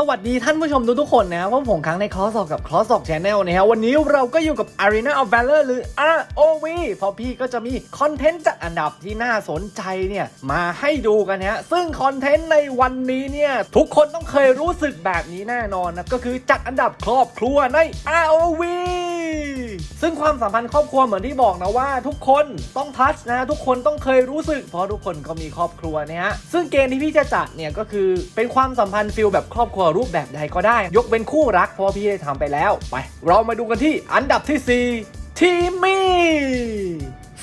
สวัสดีท่านผู้ชมทุกๆคนนะครับว่าผมครั้งในคลอสอกกับคลอสอกแชนแนลนะครับวันนี้เราก็อยู่กับ Arena of Valor หรือ ROV เพราะพี่ก็จะมีคอนเทนต์จากอันดับที่น่าสนใจเนี่ยมาให้ดูกันนะฮะซึ่งคอนเทนต์ในวันนี้เนี่ยทุกคนต้องเคยรู้สึกแบบนี้แน่นอนนะก็คือจัดอันดับครอบครัวใน ROV ซึ่งความสัมพันธ์ครอบครัวเหมือนที่บอกนะว่า ทุกคนต้องทัชนะทุกคนต้องเคยรู้สึก เพราะทุกคนก็มีครอบครัวเนี่ยฮะซึ่งเกมที่พี่จะจัดเนี่ยก็คือเป็นความสัมพันธ์ฟิลแบบครอบครัวรูปแบบใดก็ได้ ยกเป็นคู่รักเพราะพี่ได้ทำไปแล้ว ไป เรามาดูกันที่อันดับที่ 4 ทีมี่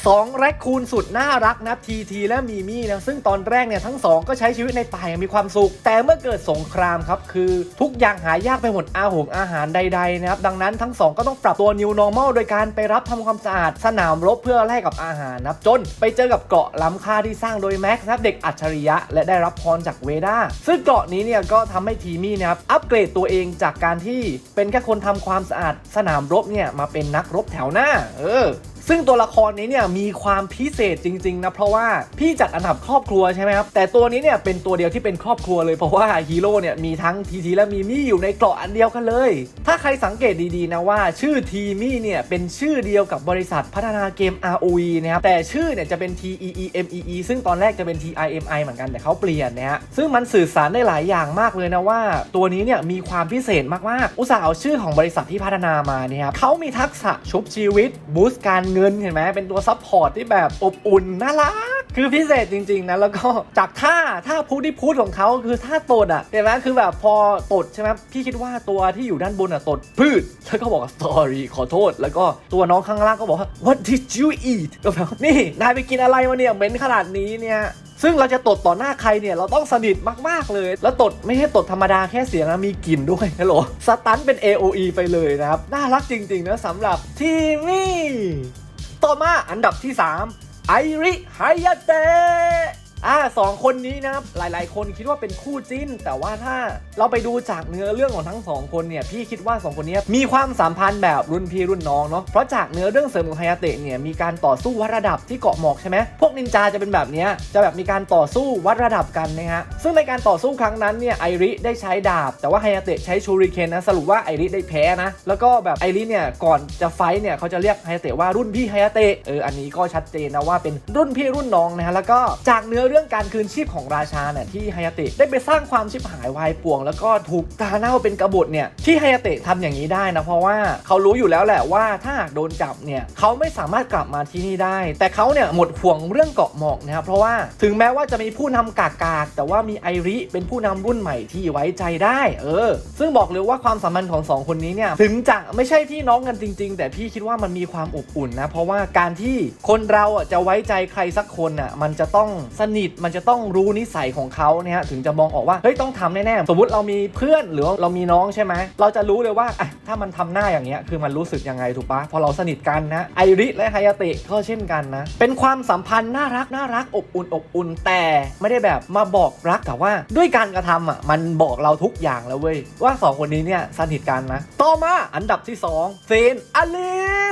สองแรคคูนสุดน่ารักนะทีทีและมีมี่นะซึ่งตอนแรกเนี่ยทั้งสองก็ใช้ชีวิตในป่าอย่างมีความสุข แต่เมื่อเกิดสงครามครับ คือทุกอย่างหายากไปหมดอาหงอาหารใดๆนะครับ ดังนั้นทั้งสองก็ต้องปรับตัว new normal โดยการไปรับทำความสะอาดสนามรบเพื่อแลกกับอาหารนะครับจนไปเจอกับเกาะล้ำค่าที่สร้างโดยแม็กซ์นะครับเด็กอัจฉริยะ และได้รับพรจากเวด้าซึ่งเกาะนี้เนี่ยก็ทำให้ทีมี่นะครับอัปเกรดตัวเองจากการที่เป็นแค่คนทำความสะอาดสนามรบเนี่ยมาเป็นนักรบแถวหน้า เออ ซึ่งตัวละครนี้เนี่ยมีความพิเศษจริงๆนะเพราะว่าพี่จัดอันดับครอบครัวใช่ไหมครับแต่ตัวนี้เนี่ยเป็นตัวเดียวที่เป็นครอบครัวเลยเพราะว่าฮีโร่เนี่ยมีทั้งทีทีและมีมี่อยู่ในเกราะอันเดียวกันเลย ถ้าใครสังเกตดีๆนะว่า ชื่อทีมี่เนี่ยเป็นชื่อเดียวกับบริษัทพัฒนาเกม ROE นะครับแต่ชื่อเนี่ยจะเป็น T E E M E E ซึ่งตอนแรกจะเป็น T I M I เหมือนกันแต่เขาเปลี่ยนนะฮะซึ่งมันสื่อสารได้หลายอย่างมากเลยนะว่า ตัวนี้เนี่ยมีความพิเศษมากๆ อุตส่าห์เอาชื่อของบริษัทที่พัฒนามาเนี่ยครับเขามีทักษะชุบชีวิตบูสต์การเงินเห็นไหมเป็นตัวซัพพอร์ตที่แบบอบอุ่นน่ารักคือพิเศษจริง ๆ นะ แล้วก็จากท่าท่าพูดที่พูดของเขาคือท่าตดอะเห็นไหมคือแบบพอตดใช่ไหมพี่คิดว่าตัวที่อยู่ด้านบนอะตดพืชแล้วก็บอกว่า sorry ขอโทษ แล้วก็ตัวน้องข้างล่างก็บอกว่า what did you eat ก็แบบนี่ นายไปกินอะไรมาเนี่ยเหม็นขนาดนี้เนี่ยซึ่งเราจะตดต่อหน้าใครเนี่ยเราต้องสนิทมากๆเลย แล้วตดไม่ใช่ตดธรรมดาแค่เสียงนะมีกลิ่นด้วยฮัลโหลสตันเป็น AOE ไปเลยนะครับ น่ารักจริง ๆ นะสำหรับทีมี่ ต่อมาอันดับที่ 3 ไอริไฮยาเตะ อ่าสองคนนี้นะครับหลาย ๆ คนคิดว่าเป็นคู่จิ้น แต่ว่าถ้าเราไปดูจากเนื้อเรื่องของทั้งสองคนเนี่ยพี่คิดว่าสองคนนี้มีความสัมพันธ์แบบรุ่นพี่รุ่นน้องเนาะเพราะจากเนื้อเรื่องเสริมของไฮยาเตะเนี่ยมีการต่อสู้วัดระดับที่เกาะหมอกใช่ไหมพวกนินจาจะเป็นแบบเนี้ยจะแบบมีการต่อสู้วัดระดับกันนะฮะซึ่งในการต่อสู้ครั้งนั้นเนี่ยไอริได้ใช้ดาบ แต่ว่าไฮยาเตะใช้ชูริเคนนะสรุปว่าไอริได้แพ้นะแล้วก็แบบไอริเนี่ยก่อนจะไฟเนี่ยเขาจะเรียกไฮยาเตะว่ารุ่นพี่ไฮยาเตะเอออันนี้ก็ชัดเจนนะว่าเป็นรุ่นพี่รุ่นน้องนะฮะแล้วก็จากเนื้อเรื่องการคืนชีพของราชาเนี่ยที่ไฮยาเตะได้ไปสร้างความชิบหายวายป่วง แล้วก็ถูกตาเน่าเป็นกบฏเนี่ยที่ไฮยาเตะทำอย่างนี้ได้นะเพราะว่าเขารู้อยู่แล้วแหละว่าถ้าหากโดนจับเนี่ยเขาไม่สามารถกลับมาที่นี่ได้ แต่เขาเนี่ยหมดห่วงเรื่องเกาะหมอกนะครับเพราะว่าถึงแม้ว่าจะมีผู้นำกากากแต่ว่ามีไอริเป็นผู้นำรุ่นใหม่ที่ไว้ใจได้ เออ ซึ่งบอกเลยว่าความสัมพันธ์ของสองคนนี้เนี่ยถึงจะไม่ใช่พี่น้องกันจริง ๆ แต่พี่คิดว่ามันมีความอบอุ่นนะเพราะว่าการที่คนเราจะไว้ใจใครสักคนอะมันจะต้องสนิทมันจะต้องรู้นิสัยของเขาเนี่ยถึงจะมองออกว่าเฮ้ยต้องทำแน่ๆสมมติเรามีเพื่อนหรือเรามีน้องใช่ไหมเราจะรู้เลยว่าอะถ้ามันทำหน้าอย่างเงี้ยคือมันรู้สึกยังไงถูกปะพอเราสนิทกันนะไอริและไฮยาเตะก็เช่นกันนะ เป็นความสัมพันธ์น่ารักน่ารักอบอุ่นอบอุ่นแต่ไม่ได้แบบมาบอกรักแต่ว่าด้วยการกระทำอะมันบอกเราทุกอย่างแล้วเว้ยว่าสองคนนี้เนี่ยสนิทกันนะต่อมาอันดับที่สองเซนอลิ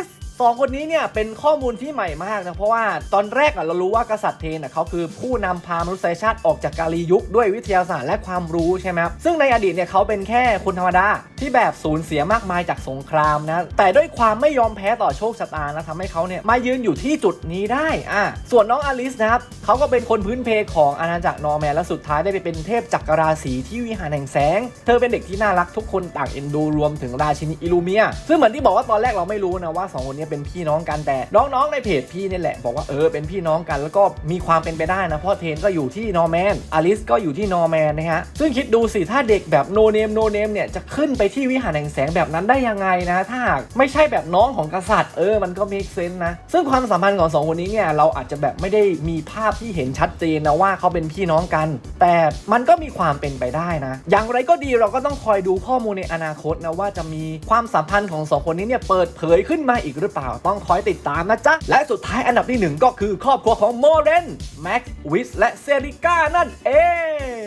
สองคนนี้เนี่ยเป็นข้อมูลที่ใหม่มากนะเพราะว่าตอนแรกอะเรารู้ว่ากษัตริย์เทนอะเขาคือผู้นำพามนุษยชาติออกจากกาลียุคด้วยวิทยาศาสตร์และความรู้ใช่ไหมครับซึ่งในอดีตเนี่ยเขาเป็นแค่คนธรรมดาที่แบบสูญเสียมากมายจากสงครามนะแต่ด้วยความไม่ยอมแพ้ต่อโชคชะตานะทำให้เขาเนี่ยมายืนอยู่ที่จุดนี้ได้อะส่วนน้องอลิสนะครับ เขาก็เป็นคนพื้นเพของอาณาจักรนอร์แมนและสุดท้ายได้ไปเป็นเทพจักรราศีที่วิหารแห่งแสง เธอเป็นเด็กที่น่ารักทุกคนต่างเอ็นดูรวมถึงราชินีอิลูเมีย ซึ่งเหมือนที่บอกว่าตอนแรกเราไม่รู้นะว่าสองคนนี้เป็นพี่น้องกันแต่น้องๆในเพจพี่นี่แหละ บอกว่าเออเป็นพี่น้องกันแล้วก็มีความเป็นไปได้นะเพราะเทนก็อยู่ที่นอร์แมนอลิสก็อยู่ที่นอร์แมนนะฮะซึ่งคิดดูสิถ้าเด็กแบบโนเนมโนเนมเนี่ยจะขึ้นไปที่วิหารแห่งแสงแบบนั้นได้ยังไงนะถ้าหากไม่ใช่แบบน้องของกษัตริย์เออมันก็มีเซนนะซึ่งความสัมพันธ์ของสองคนนี้เนี่ยเราอาจจะแบบไม่ได้มีภาพที่เห็นชัดเจนนะว่าเขาเป็นพี่น้องกัน แต่มันก็มีความเป็นไปได้นะ อย่างไรก็ดีเราก็ต้องคอยดูข้อมูลในอนาคตนะว่าจะมีความสัมพันธ์ของสองคนนี้เนี่ยเปิดเผยขึ้นมาอีกหรือเปล่า ต้องคอยติดตามนะจ๊ะ และสุดท้ายอันดับที่หนึ่งก็คือครอบครัวของโมเรนแม็กวิสและเซริก้านั่นเอง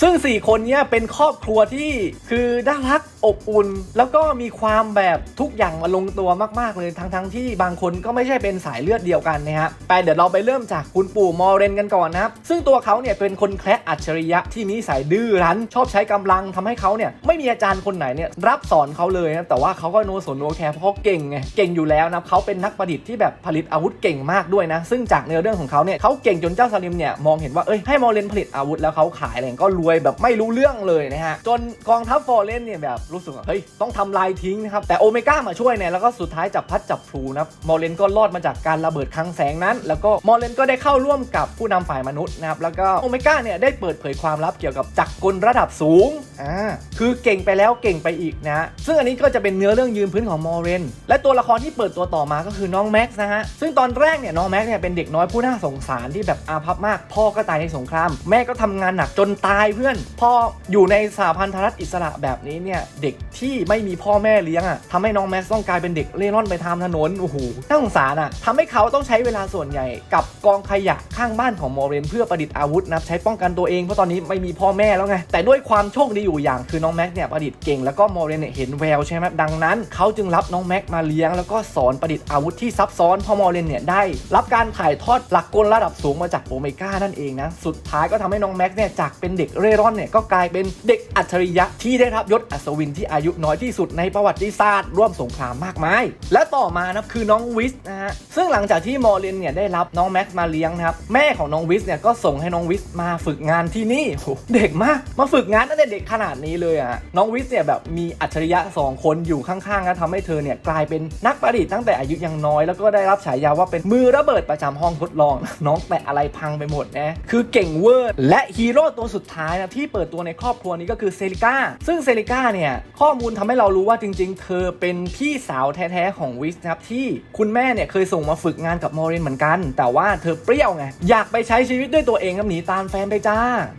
ซึ่ง 4 คนเนี้ยเป็นครอบครัวที่คือน่ารักอบอุ่น แล้วก็มีความแบบทุกอย่างมาลงตัวมากๆเลยทั้งๆทที่บางคนก็ไม่ใช่เป็นสายเลือดเดียวกันนะฮะไปเดี๋ยวเราไปเริ่มจากคุณปู่มอร์เรนกันก่อนนะครับ ซึ่งตัวเขาเนี่ยเป็นคนแคระอัจฉริยะที่มีสายดื้อรั้น ชอบใช้กำลังทำให้เขาเนี่ยไม่มีอาจารย์คนไหนเนี่ยรับสอนเขาเลยนะแต่ว่าเขาก็โนสนโนแคร์เพราะเขาเก่งไงเก่งอยู่แล้วนะเขาเป็นนักประดิษฐ์ที่แบบผลิตอาวุธเก่งมากด้วยนะซึ่งจากเนื้อเรื่องของเขาเนี่ยเขาเก่งจนเจ้าซาลิมเนี่ยมองเห็นว่าเอ้ยให้มอเรนผลิตอาวุธแล้วเขาขายอะไรก็รวยแบบไม่รู้เรื่องเลยนะฮะ จนกองทัพฟอร์เรนเนี่ยแบบรู้สึกว่าเฮ้ยต้องทำลายทิ้งนะครับ แต่โอเมก้ามาช่วยเนี่ยแล้วก็สุดท้ายจับพัดจับพลูนะมอร์เรนก็รอดมาจากการระเบิดคลังแสงนั้น แล้วก็มอร์เรนก็ได้เข้าร่วมกับผู้นำฝ่ายมนุษย์นะครับแล้วก็โอเมก้าเนี่ยได้เปิดเผยความลับเกี่ยวกับจักรกลระดับสูงอ่าคือเก่งไปแล้วเก่งไปอีกนะซึ่งอันนี้ก็จะเป็นเนื้อเรื่องยืนพื้นของมอร์เรนและตัวละครที่เปิดตัวต่อมาก็คือน้องแม็กซ์นะฮะซึ่งตอนแรกเนี่ยน้องแม็กซ์เนี่ยเป็นเด็กน้อยผู้น่าสงสารที่แบบอาภัพมาก พ่อก็ตายในสงคราม แม่ก็ทำงานหนักจนตายเพื่อน พออยู่ในสหพันธรัฐอิสระแบบนี้เนี่ยเด็กที่ไม่มีพ่อแม่เลี้ยงอะทำให้น้องแม็กซ์ต้องกลายเป็นเด็กเล่ร่อนไปตามถนนโอ้โหน่าสงสารอะทำให้เขาต้องใช้เวลาส่วนใหญ่กับกองขยะข้างบ้านของมอเรนเพื่อประดิษฐ์อาวุธนับใช้ป้องกันตัวเองเพราะตอนนี้ไม่มีพ่อแม่แล้วไงแต่ด้วยความโชคดีอยู่อย่างคือน้องแม็กซ์เนี่ยประดิษฐ์เก่งแล้วก็มอเรนเนี่ยเห็นแววใช่ไหมดังนั้น เขาจึงรับน้องแม็กซ์มาเลี้ยงแล้วก็สอนประดิษฐ์อาวุธที่ซับซ้อนพอมอเรนเนี่ยได้ รับการถ่ายทอดหลักกลระดับสูงมาจากโอเมก้านั่นเองนะสุดท้ายก็ทำให้น้องแม็กซ์เนี่ยจากเป็นเด็กเร่ร่อนเนี่ยก็กลายเป็นเด็กอัจฉริยะที่ได้รับยศอัศวินที่อายุน้อยที่สุดในประวัติศาสตร์ร่วมสงครามมากมาย และต่อมานะคือน้องวิสนะฮะซึ่งหลังจากที่มอร์เรนเนี่ยได้รับน้องแม็กซ์มาเลี้ยงนะครับแม่ของน้องวิสเนี่ยก็ส่งให้น้องวิสมาฝึกงานที่นี่เด็กมากมาฝึกงานตั้งแต่เด็กขนาดนี้เลยอะน้องวิสเนี่ยแบบมีอัจฉริยะสองคนอยู่ข้างๆนะทำให้เธอเนี่ยกลายเป็นนักประดิษฐ์ตั้งแต่อายุยังน้อย แล้วก็ได้รับฉายาว่าเป็นมือระเบิดประจำห้องทดลอง น้องแตะอะไรพังไปหมดนะคือเก่งเวอร์และฮีโร่ตัวสุดท้ายนะที่เปิดตัวในครอบครัวนี้ก็คือเซริก้าซึ่งเซริก้าเนี่ยข้อมูลทำให้เรารู้ว่าจริง ๆ เธอเป็นพี่สาวแท้ๆของวิสนะครับที่คุณแม่เนี่ยเคยส่งมาฝึกงานกับมอรินเหมือนกัน แต่ว่าเธอเปรี้ยวไงอยากไปใช้ชีวิตด้วยตัวเองครับหนีตามแฟนไปจ้า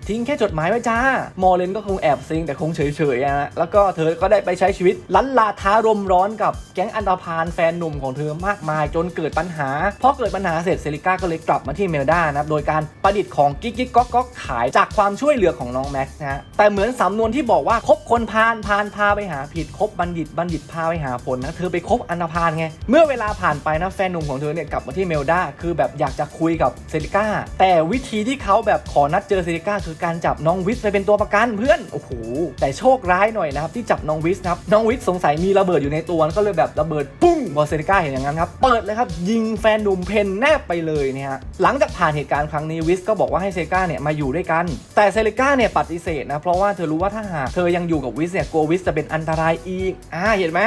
ทิ้งแค่จดหมายไว้จ้ามอรินก็คงแอบซิงแต่คงเฉยๆนะแล้วก็เธอก็ได้ไปใช้ชีวิตลันลาท้ารมร้อนกับแก๊งอันดาพานแฟนหนุ่มของเธอมากมายจนเกิดปัญหาพอเกิดปัญหาเสร็จเซริก้าก็เลยกลับมาที่เมลดานะครับโดยการประดิษฐ์ของกิ๊กกิ๊กก๊อกก๊อกขายจากความช่วยเหลือของน้องแม็กซ์นะฮะแต่เหมือนสำนวนที่บอกว่าคบคนพาลพาลพาไปหาผิดคบบัณฑิตบัณฑิตพาไปหาผลนะเธอไปคบอันดาพานไงเมื่อเวลาผ่านไปนะแฟนหนุ่มของเธอเนี่ยกลับมาที่เมลดาคือแบบอยากจะคุยกับเซริก้าแต่วิธีที่เขาแบบขอนัดเจอเซริก้าคือการจับน้องวิสไปเป็นตัวประกันเพื่อนโอ้โหแต่โชคร้ายหน่อยนะครับที่จับน้องวิสนะครับน้องวิสสงสัยมีระเบิดอยู่ในตัวก็เลยแบบระเบิดปุ้งพอเซริก้าเห็นอย่างนั้นครับเปิดเลยครับยิงแฟนหนุ่มเพนแนบไปเลยเนี่ยฮะหลังจากผ่านเหตุการณ์ครั้งนี้วิสก็บอกว่าให้เซริก้าเนี่ยมาอยู่ด้วยกัน แต่เซริก้าเนี่ยปฏิเสธนะ เพราะว่าเธอรู้ว่าถ้าหากเธอยังอยู่กับวิสเนี่ยกลัววิสจะเป็นอันตรายอีก อ่าเห็นไหม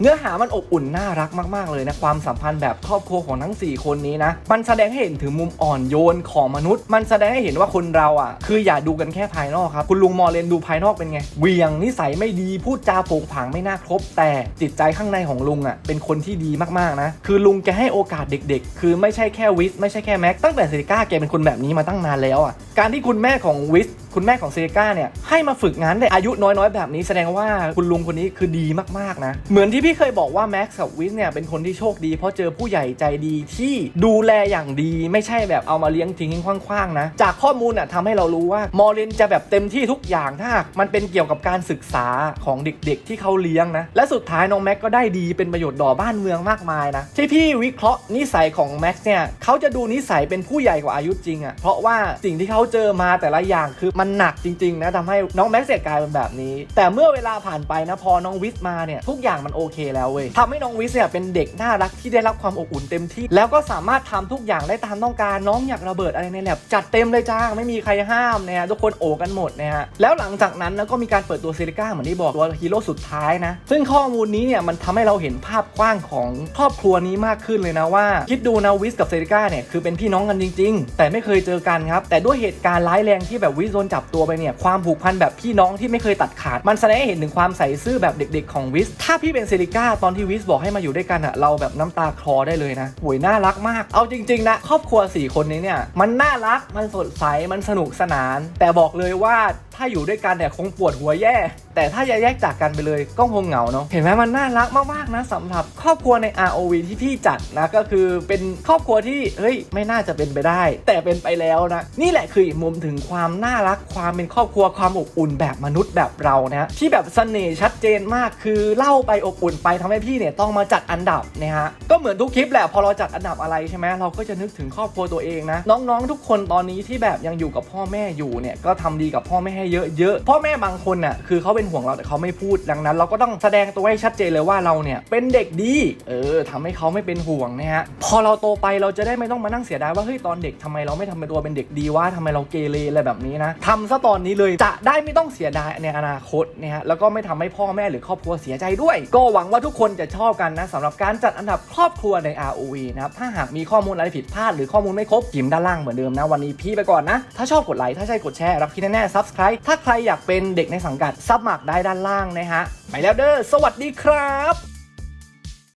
เนื้อหามันอบอุ่นน่ารักมาก ๆ เลยนะ ความสัมพันธ์แบบครอบครัวของทั้ง 4 คนนี้นะ มันแสดงให้เห็นถึงมุมอ่อนโยนของมนุษย์ มันแสดงให้เห็นว่าคนเราอะ คืออย่าดูกันแค่ภายนอกครับ คุณลุงมอร์เลนดูภายนอกเป็นไงเวียงนิสัยไม่ดีพูดจาโผงผางไม่น่าครบ แต่จิตใจข้างในของลุงอะเป็นคนที่ดีมากๆนะ คือลุงแกให้โอกาสเด็ก ๆ คือไม่ใช่แค่วิสไม่ใช่แค่แม็กตั้งแต่เซริก้าแกเป็นคนแบบนี้มาตั้งนานแล้วอะการที่คุณแม่ของวิส คุณแม่ของเซริก้าเนี่ยให้มาฝึกงานในอายุน้อยๆ แบบนี้แสดงว่าคุณลุงคนนี้คือดีมากๆนะ เหมือนที่พี่เคยบอกว่าแม็กซ์กับวิสเนี่ยเป็นคนที่โชคดีเพราะเจอผู้ใหญ่ใจดีที่ดูแลอย่างดีไม่ใช่แบบเอามาเลี้ยงทิ้งคว้างๆนะ จากข้อมูลอะทำให้เรารู้ว่ามอร์เรนจะแบบเต็มที่ทุกอย่างถ้ามันเป็นเกี่ยวกับการศึกษาของเด็กๆ ที่เขาเลี้ยงนะ และสุดท้ายน้องแม็กก็ได้ดีเป็นประโยชน์ต่อบ้านเมืองมากมายนะ ที่พี่วิเคราะห์นิสัยของแม็กซ์เนี่ยเขาจะดูนิสัยเป็นผู้ใหญ่กว่าอายุจริงอะเพราะว่าสิ่งที่เขาเจอมาแต่ละอย่างคือมันหนักจริงๆนะทำให้น้องแม็กเนี่ยกลายเป็นแบบนี้ แต่เมื่อเวลาผ่านไปนะพอน้องวิสมาเนี่ยทุกอย่างมันโอเคแล้วเว้ยทำให้น้องวิสเนี่ยเป็นเด็กน่ารักที่ได้รับความอบอุ่นเต็มที่ แล้วก็สามารถทำทุกอย่างได้ตามต้องการน้องอยากระเบิดอะไรในแลบจัดเต็มเลยจ้าไม่มีใครห้ามนะฮะทุกคนโอบกันหมดนะฮะแล้วหลังจากนั้นนะก็มีการเปิดตัวเซริก้าเหมือนที่บอกตัวฮีโร่สุดท้ายนะซึ่งข้อมูลนี้เนี่ยมันทำให้เราเห็นภาพกว้างของครอบครัวนี้มากขึ้นเลยนะว่า คิดดูนะวิสกับเซริก้าเนี่ยคือเป็นพี่น้องกันจริง ๆ แต่ไม่เคยเจอกันครับแต่ด้วยเหตุการณ์ร้ายแรงที่แบบวิสโดนจับตัวไปเนี่ยความผูกพันแบบพี่น้องที่ไม่เคยตัดขาด มันแสดงให้เห็นถึงความใส่ซื่อแบบเด็ก ๆ ของวิส ถ้าพี่เป็นเซริก้าตอนที่วิสบอกให้มาอยู่ด้วยกันอะเราแบบน้ำตาคลอได้เลยนะหวยน่ารักมาก เอาจริง ๆ นะ ครอบครัว 4 คนนี้เนี่ยมันน่ารักมันสดใสมันสนุกสนาน แต่บอกเลยว่าถ้าอยู่ด้วยกันเนี่ยคงปวดหัวแย่ แต่ถ้าจะแยกจากกันไปเลยก็คงเหงาเนาะเห็นไหมมันน่ารักมากๆนะสำหรับครอบครัวใน ROV ที่พี่จัดนะก็คือเป็นครอบครัวที่เฮ้ยไม่น่าจะเป็นไปได้ แต่เป็นไปแล้วนะนี่แหละคืออีกมุมถึงความน่ารักความเป็นครอบครัวความอบอุ่นแบบมนุษย์แบบเรานะที่แบบเสน่ห์ชัดเจนมากคือเล่าไปอบอุ่นไปทำให้พี่เนี่ยต้องมาจัดอันดับนะฮะก็เหมือนทุกคลิปแหละพอเราจัดอันดับอะไรใช่ไหมเราก็จะนึกถึงครอบครัวตัวเองนะน้องๆ ทุกคนตอนนี้ที่แบบยังอยู่กับพ่อแม่อยู่เนี่ยก็ทำดีกับพ่อแม่ให้เยอะๆพ่อแม่บางคนน่ะคือเขาเป็นห่วงเราแต่เขาไม่พูดดังนั้น เราก็ต้องแสดงตัวให้ชัดเจนเลยว่าเราเนี่ยเป็นเด็กดีเออทำให้เขาไม่เป็นห่วงนะฮะพอเราโตไปเราจะได้ไม่ต้องมานั่งเสียดายว่าเฮ้ยตอนเด็กทำไมเราไม่ทำเป็นตัวเป็นเด็กดีวะทำไมเราเกเรอะไรแบบนี้นะทำซะตอนนี้เลยจะได้ไม่ต้องเสียดายในอนาคตนะฮะแล้วก็ไม่ทำให้พ่อแม่หรือครอบครัวเสียใจด้วย ก็หวังว่าทุกคนจะชอบกันนะสำหรับการจัดอันดับครอบครัวใน ROV นะครับถ้าหากมีข้อมูลอะไรผิดพลาดหรือข้อมูลไม่ครบพิมพ์ด้านล่างเหมือนเดิมนะวันนี้พี่ไปก่อนนะ ถ้าชอบกดไลค์ถ้าใช่กดแชร์รับคิดแน่ๆ subscribe ถ้าใครอยากเป็นเด็กในสังกัดซับมัครได้ด้านล่างนะฮะ ไปแล้วเด้อ สวัสดีครับ